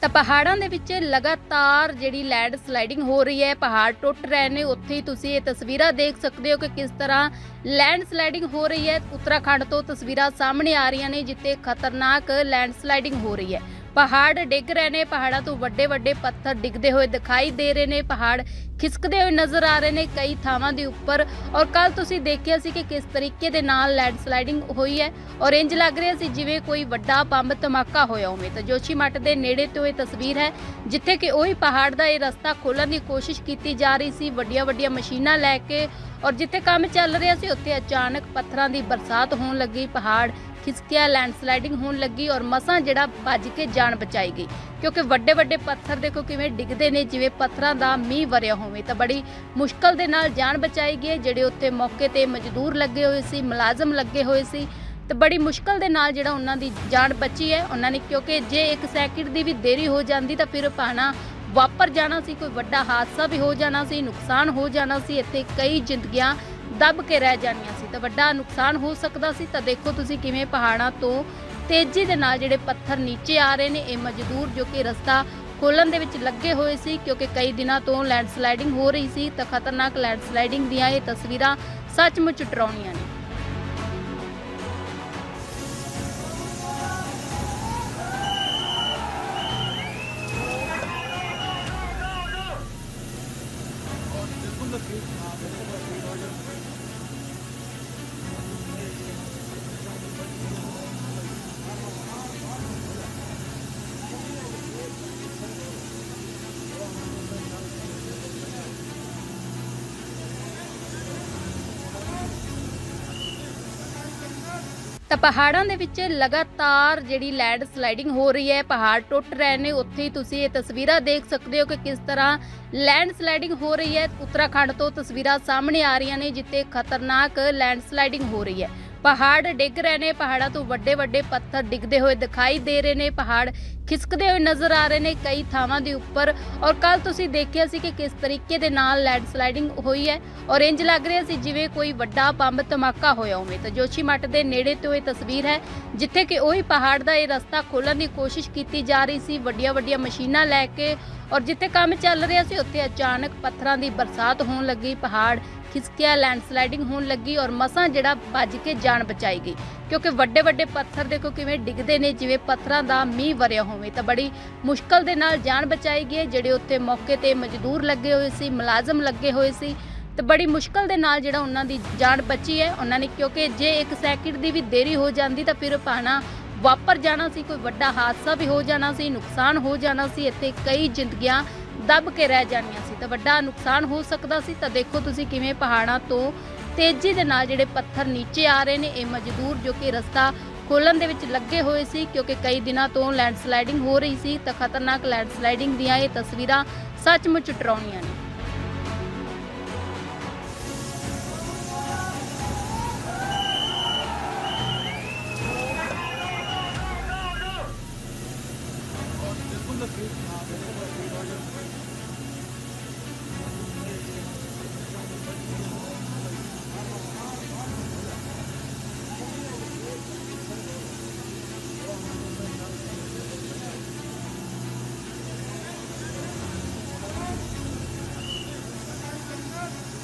ਤਾਂ ਪਹਾੜਾਂ ਦੇ ਵਿੱਚ ਲਗਾਤਾਰ ਜਿਹੜੀ ਲੈਂਡ ਸਲਾਈਡਿੰਗ ਹੋ ਰਹੀ ਹੈ, ਪਹਾੜ ਟੁੱਟ ਰਹੇ ਨੇ, ਉੱਥੇ ਹੀ ਤੁਸੀਂ ਇਹ ਤਸਵੀਰਾਂ ਦੇਖ ਸਕਦੇ ਹੋ ਕਿ ਕਿਸ ਤਰ੍ਹਾਂ ਲੈਂਡ ਸਲਾਈਡਿੰਗ ਹੋ ਰਹੀ ਹੈ। ਉੱਤਰਾਖੰਡ ਤੋਂ ਤਸਵੀਰਾਂ ਸਾਹਮਣੇ ਆ ਰਹੀਆਂ ਨੇ, ਜਿੱਥੇ ਖਤਰਨਾਕ ਲੈਂਡ ਸਲਾਈਡਿੰਗ ਹੋ ਰਹੀ ਹੈ। ਪਹਾੜ ਡਿੱਗ ਰਹੇ ਨੇ, ਪਹਾੜਾਂ ਤੋਂ ਵੱਡੇ ਵੱਡੇ ਪੱਥਰ ਡਿੱਗਦੇ ਹੋਏ ਦਿਖਾਈ ਦੇ ਰਹੇ ਨੇ, ਪਹਾੜ ਖਿਸਕਦੇ ਹੋਏ ਨਜ਼ਰ ਆ ਰਹੇ ਨੇ ਕਈ ਥਾਵਾਂ ਦੇ ਉੱਪਰ। ਔਰ ਕੱਲ ਤੁਸੀਂ ਦੇਖਿਆ ਸੀ ਕਿ ਕਿਸ ਤਰੀਕੇ ਦੇ ਨਾਲ ਲੈਂਡ ਹੋਈ ਹੈ। ਔਰ ਇੰਜ ਲੱਗ ਰਿਹਾ ਸੀ ਜਿਵੇਂ ਕੋਈ ਵੱਡਾ ਬੰਬ ਧਮਾਕਾ ਹੋਇਆ ਹੋਵੇ। ਤਾਂ ਜੋਸ਼ੀਮੱਠ ਦੇ ਨੇੜੇ ਤੋਂ ਇਹ ਤਸਵੀਰ ਹੈ, ਜਿੱਥੇ ਕਿ ਉਹੀ ਪਹਾੜ ਦਾ ਇਹ ਰਸਤਾ ਖੋਲਣ ਦੀ ਕੋਸ਼ਿਸ਼ ਕੀਤੀ ਜਾ ਰਹੀ ਸੀ। ਵੱਡੀਆਂ ਵੱਡੀਆਂ ਮਸ਼ੀਨਾਂ ਲੈ ਕੇ ਔਰ ਜਿੱਥੇ ਕੰਮ ਚੱਲ ਰਿਹਾ ਸੀ, ਉੱਥੇ ਅਚਾਨਕ ਪੱਥਰਾਂ ਦੀ ਬਰਸਾਤ ਹੋਣ ਲੱਗੀ। ਪਹਾੜ ਖਿਸਕਿਆ ਲੈਂਡਸਲਾਈਡਿੰਗ ਹੋਣ ਲੱਗੀ ਔਰ ਮਸਾਂ ਜਿਹੜਾ ਭੱਜ ਕੇ ਜਾਨ ਬਚਾਈ ਗਈ ਕਿਉਂਕਿ ਵੱਡੇ ਵੱਡੇ ਪੱਥਰ ਦੇਖੋ ਕਿਵੇਂ ਡਿੱਗਦੇ ਨੇ, ਜਿਵੇਂ ਪੱਥਰਾਂ ਦਾ ਮੀਂਹ ਵਰਿਆ ਹੋਵੇ, ਤਾਂ ਬੜੀ ਮੁਸ਼ਕਲ ਦੇ ਨਾਲ ਜਾਨ ਬਚਾਈ ਗਈ ਹੈ। ਜਿਹੜੇ ਉੱਥੇ ਮੌਕੇ ਤੇ ਮਜ਼ਦੂਰ ਲੱਗੇ ਹੋਏ ਸੀ, ਮੁਲਾਜ਼ਮ ਲੱਗੇ ਹੋਏ ਸੀ ਤੇ ਬੜੀ ਮੁਸ਼ਕਲ ਦੇ ਨਾਲ ਜਿਹੜਾ ਉਹਨਾਂ ਦੀ ਜਾਨ ਬਚੀ ਹੈ, ਉਹਨਾਂ ਨੇ ਕਿਉਂਕਿ ਜੇ ਇੱਕ ਸੈਕਿੰਡ ਦੀ ਵੀ ਦੇਰੀ ਹੋ ਜਾਂਦੀ ਤਾਂ ਫਿਰ ਪਾਣਾ ਵਾਪਰ ਜਾਣਾ ਸੀ, ਕੋਈ ਵੱਡਾ ਹਾਦਸਾ ਵੀ ਹੋ ਜਾਣਾ ਸੀ, ਨੁਕਸਾਨ ਹੋ ਜਾਣਾ ਸੀ, ਇੱਥੇ ਕਈ ਜ਼ਿੰਦਗੀਆਂ ਦੱਬ ਕੇ ਰਹਿ ਜਾਣੀਆਂ ਸੀ ਤਾਂ ਵੱਡਾ ਨੁਕਸਾਨ ਹੋ ਸਕਦਾ ਸੀ। ਤਾਂ ਦੇਖੋ ਤੁਸੀਂ ਕਿਵੇਂ ਪਹਾੜਾਂ ਤੋਂ ਤੇਜ਼ੀ ਦੇ ਨਾਲ ਜਿਹੜੇ ਪੱਥਰ ਨੀਚੇ ਆ ਰਹੇ ਨੇ, ਇਹ ਮਜ਼ਦੂਰ ਜੋ ਕਿ ਰਸਤਾ ਖੋਲਣ ਦੇ ਵਿੱਚ ਲੱਗੇ ਹੋਏ ਸੀ ਕਿਉਂਕਿ ਕਈ ਦਿਨਾਂ ਤੋਂ ਲੈਂਡ ਸਲਾਈਡਿੰਗ ਹੋ ਰਹੀ ਸੀ। ਤਾਂ ਖਤਰਨਾਕ ਲੈਂਡ ਸਲਾਈਡਿੰਗ ਦੀਆਂ ਇਹ ਤਸਵੀਰਾਂ ਸੱਚਮੁੱਚ ਡਰਾਉਣੀਆਂ ਨੇ। ਤਾਂ ਪਹਾੜਾਂ ਦੇ ਵਿੱਚ ਲਗਾਤਾਰ ਜਿਹੜੀ ਲੈਂਡ ਸਲਾਈਡਿੰਗ ਹੋ ਰਹੀ ਹੈ, ਪਹਾੜ ਟੁੱਟ ਰਹੇ ਨੇ। ਉੱਥੇ ਹੀ ਤੁਸੀਂ ਇਹ ਤਸਵੀਰਾਂ ਦੇਖ ਸਕਦੇ ਹੋ ਕਿ ਕਿਸ ਤਰ੍ਹਾਂ ਲੈਂਡ ਸਲਾਈਡਿੰਗ ਹੋ ਰਹੀ ਹੈ। ਉੱਤਰਾਖੰਡ ਤੋਂ ਤਸਵੀਰਾਂ ਸਾਹਮਣੇ ਆ ਰਹੀਆਂ ਨੇ, ਜਿੱਥੇ ਖਤਰਨਾਕ ਲੈਂਡ ਸਲਾਈਡਿੰਗ ਹੋ ਰਹੀ ਹੈ। ਪਹਾੜ ਡਿੱਗ ਰਹੇ ਨੇ, ਪਹਾੜਾਂ ਤੋਂ ਵੱਡੇ ਵੱਡੇ ਪੱਥਰ ਡਿੱਗਦੇ ਹੋਏ ਦਿਖਾਈ ਦੇ ਰਹੇ ਨੇ, ਪਹਾੜ ਖਿਸਕਦੇ ਹੋਏ ਨਜ਼ਰ ਆ ਰਹੇ ਨੇ ਕਈ ਥਾਵਾਂ ਦੇ ਉੱਪਰ। ਔਰ ਕੱਲ ਤੁਸੀਂ ਦੇਖਿਆ ਸੀ ਕਿ ਕਿਸ ਤਰੀਕੇ ਦੇ ਨਾਲ ਲੈਂਡ ਸਲਾਈਡਿੰਗ ਹੋਈ ਹੈ। ਔਰ ਇੰਜ ਲੱਗ ਰਿਹਾ ਸੀ ਜਿਵੇਂ ਕੋਈ ਵੱਡਾ ਬੰਬ ਧਮਾਕਾ ਹੋਇਆ ਹੋਵੇ। ਤਾਂ ਜੋਸ਼ੀਮੱਠ ਦੇ ਨੇੜੇ ਤੋਂ ਇਹ ਤਸਵੀਰ ਹੈ, ਜਿੱਥੇ ਕਿ ਉਹੀ ਪਹਾੜ ਦਾ ਇਹ ਰਸਤਾ ਖੋਲਣ ਦੀ ਕੋਸ਼ਿਸ਼ ਕੀਤੀ ਜਾ ਰਹੀ ਸੀ। ਵੱਡੀਆਂ ਵੱਡੀਆਂ ਮਸ਼ੀਨਾਂ ਲੈ ਕੇ ਔਰ ਜਿੱਥੇ ਕੰਮ ਚੱਲ ਰਿਹਾ ਸੀ, ਉੱਥੇ ਅਚਾਨਕ ਪੱਥਰਾਂ ਦੀ ਬਰਸਾਤ ਹੋਣ ਲੱਗੀ। ਪਹਾੜ ਖਿਸਕਿਆ ਲੈਂਡਸਲਾਈਡਿੰਗ ਹੋਣ ਲੱਗੀ ਔਰ ਮਸਾਂ ਜਿਹੜਾ ਭੱਜ ਕੇ ਜਾਨ ਬਚਾਈ ਗਈ ਕਿਉਂਕਿ ਵੱਡੇ ਵੱਡੇ ਪੱਥਰ ਦੇਖੋ ਕਿਵੇਂ ਡਿੱਗਦੇ ਨੇ, ਜਿਵੇਂ ਪੱਥਰਾਂ ਦਾ ਮੀਂਹ ਵਰਿਆ ਹੋਵੇ, ਤਾਂ ਬੜੀ ਮੁਸ਼ਕਲ ਦੇ ਨਾਲ ਜਾਨ ਬਚਾਈ ਗਈ ਹੈ। ਜਿਹੜੇ ਉੱਥੇ ਮੌਕੇ ਤੇ ਮਜ਼ਦੂਰ ਲੱਗੇ ਹੋਏ ਸੀ, ਮੁਲਾਜ਼ਮ ਲੱਗੇ ਹੋਏ ਸੀ ਤੇ ਬੜੀ ਮੁਸ਼ਕਲ ਦੇ ਨਾਲ ਜਿਹੜਾ ਉਹਨਾਂ ਦੀ ਜਾਨ ਬਚੀ ਹੈ, ਉਹਨਾਂ ਨੇ ਕਿਉਂਕਿ ਜੇ ਇੱਕ ਸੈਕਿੰਡ ਦੀ ਵੀ ਦੇਰੀ ਹੋ ਜਾਂਦੀ, ਤਾਂ ਫਿਰ ਪਾਣਾ ਵਾਪਰ ਜਾਣਾ ਸੀ, ਕੋਈ ਵੱਡਾ ਹਾਦਸਾ ਵੀ ਹੋ ਜਾਣਾ ਸੀ, ਨੁਕਸਾਨ ਹੋ ਜਾਣਾ ਸੀ, ਇੱਥੇ ਕਈ ਜ਼ਿੰਦਗੀਆਂ ਦੱਬ ਕੇ ਰਹਿ ਜਾਣੀਆਂ ਸੀ, ਤਾਂ ਵੱਡਾ ਨੁਕਸਾਨ ਹੋ ਸਕਦਾ ਸੀ। ਤਾਂ ਦੇਖੋ ਤੁਸੀਂ ਕਿਵੇਂ ਪਹਾੜਾਂ ਤੋਂ ਤੇਜ਼ੀ ਦੇ ਨਾਲ ਜਿਹੜੇ ਪੱਥਰ ਨੀਚੇ ਆ ਰਹੇ ਨੇ, ਇਹ ਮਜ਼ਦੂਰ ਜੋ ਕਿ ਰਸਤਾ ਖੋਲਣ ਦੇ ਵਿੱਚ ਲੱਗੇ ਹੋਏ ਸੀ, ਕਿਉਂਕਿ ਕਈ ਦਿਨਾਂ ਤੋਂ ਲੈਂਡਸਲਾਈਡਿੰਗ ਹੋ ਰਹੀ ਸੀ, ਤਾਂ ਖਤਰਨਾਕ ਲੈਂਡਸਲਾਈਡਿੰਗ ਦੀਆਂ ਇਹ ਤਸਵੀਰਾਂ ਸੱਚਮੁੱਚ ਟਰਾਉਣੀਆਂ ਨੇ।